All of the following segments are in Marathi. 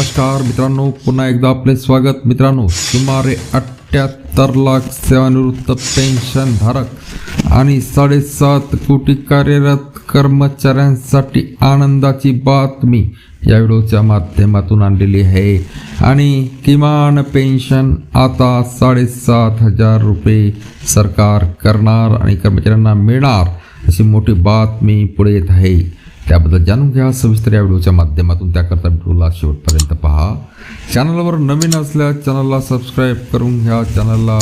नमस्कार मित्रांनो पुन्हा एकदा आपले स्वागत. मित्रांनो सुमारे अठ्ठ्याहत्तर लाख सेवानिवृत्त पेन्शन धारक आणि साडेसात कोटी कार्यरत कर्मचाऱ्यांसाठी आनंदाची बातमी या व्हिडिओच्या माध्यमातून आणलेली आहे. आणि किमान पेन्शन आता साडेसात हजार रुपये सरकार करणार आणि कर्मचाऱ्यांना मिळणार अशी मोठी बातमी पुढे येत आहे. त्याबद्दल जाणून घ्या. सविस्तर या व्हिडिओच्या माध्यमातून त्याकरता व्हिडिओला शेवटपर्यंत पहा. चॅनलवर नवीन असल्यास चॅनलला सबस्क्राईब करून घ्या. चॅनलला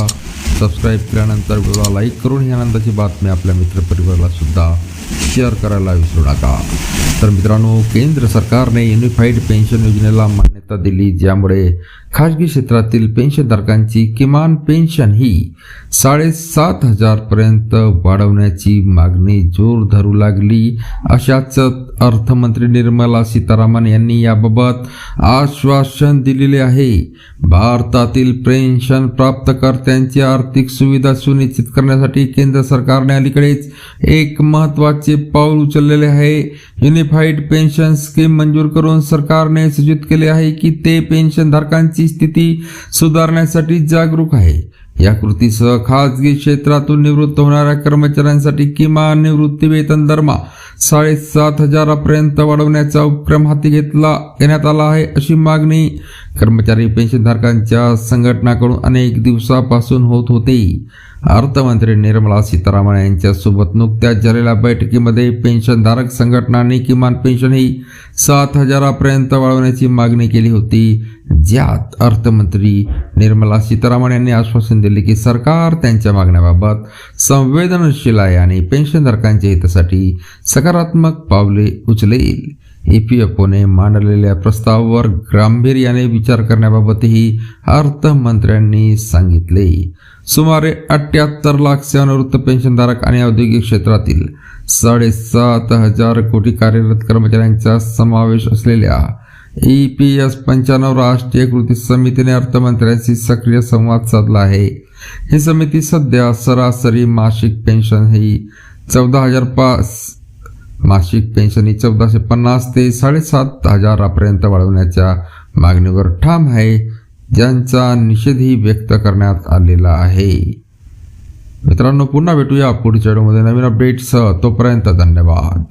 सबस्क्राईब केल्यानंतर व्हिडिओला लाईक करून ही आनंदाची बातमी आपल्या मित्रपरिवाराला सुद्धा शेअर करायला विसरू नका. तर मित्रांनो केंद्र सरकारने युनिफाईड पेन्शन योजनेला मान्यता दिली ज्यामुळे खाजगी क्षेत्रातील पेन्शनधारकांची किमान पेन्शन ही साडेसात हजारपर्यंत वाढवण्याची मागणी जोर धरू लागली. अशाच अर्थमंत्री निर्मला सीतारामन यांनी याबाबत आश्वासन दिलेले आहे. भारतातील पेन्शन प्राप्तकर्त्यांची आर्थिक सुविधा सुनिश्चित करण्यासाठी केंद्र सरकारने अलीकडेच एक महत्त्वाचे पाऊल उचललेले आहे. युनिफाईड पेन्शन स्कीम मंजूर करून सरकारने सूचित केले आहे. की ते पेन्शनधारकांची स्थिती सुधारण्यासाठी जागरूक आहे. या कृतीसह खाजगी क्षेत्रातून निवृत्त होणाऱ्या कर्मचाऱ्यांसाठी किमान निवृत्ती वेतन दरमा साडेसात हजारापर्यंत वाढवण्याचा उपक्रम हाती घेतला घेण्यात आला आहे अशी मागणी कर्मचारी पेन्शनधारकांच्या संघटनाकडून अनेक दिवसापासून होत होते. अर्थमंत्री निर्मला सीतारामन यांच्यासोबत नुकत्याच झालेल्या बैठकीमध्ये पेन्शनधारक संघटनांनी किमान पेन्शन ही सात हजारापर्यंत वाढवण्याची मागणी केली होती. ज्यात अर्थमंत्री निर्मला सीतारामन यांनी आश्वासन दिले की सरकार त्यांच्या मागण्याबाबत संवेदनशील आहे आणि पेन्शनधारकांच्या हितासाठी सकारात्मक पावले उचलेल. ई पी एफ ओने मांडलेल्या प्रस्तावावर गांभीर्याने विचार करण्याबाबतही अर्थमंत्र्यांनी सांगितले. सुमारे अठ्ठ्याहत्तर लाख सेवानिवृत्त पेन्शनधारक आणि औद्योगिक क्षेत्रातील साडेसात हजार कोटी कार्यरत कर्मचाऱ्यांचा समावेश असलेल्या ई पी एस पंच्याण्णव राष्ट्रीय कृती समितीने अर्थमंत्र्यांशी सक्रिय संवाद साधला आहे. ही समिती सध्या सरासरी मासिक पेन्शन ही चौदा हजार पाच मासिक पेन्शन ही चौदाशे पन्नास ते साडेसात हजारापर्यंत वाढवण्याच्या मागणीवर ठाम आहे ज्यांचा निषेधही व्यक्त करण्यात आलेला आहे. मित्रांनो पुन्हा भेटूया पुढच्या व्हिडिओमध्ये. नवीन अपडेट्स तोपर्यंत धन्यवाद.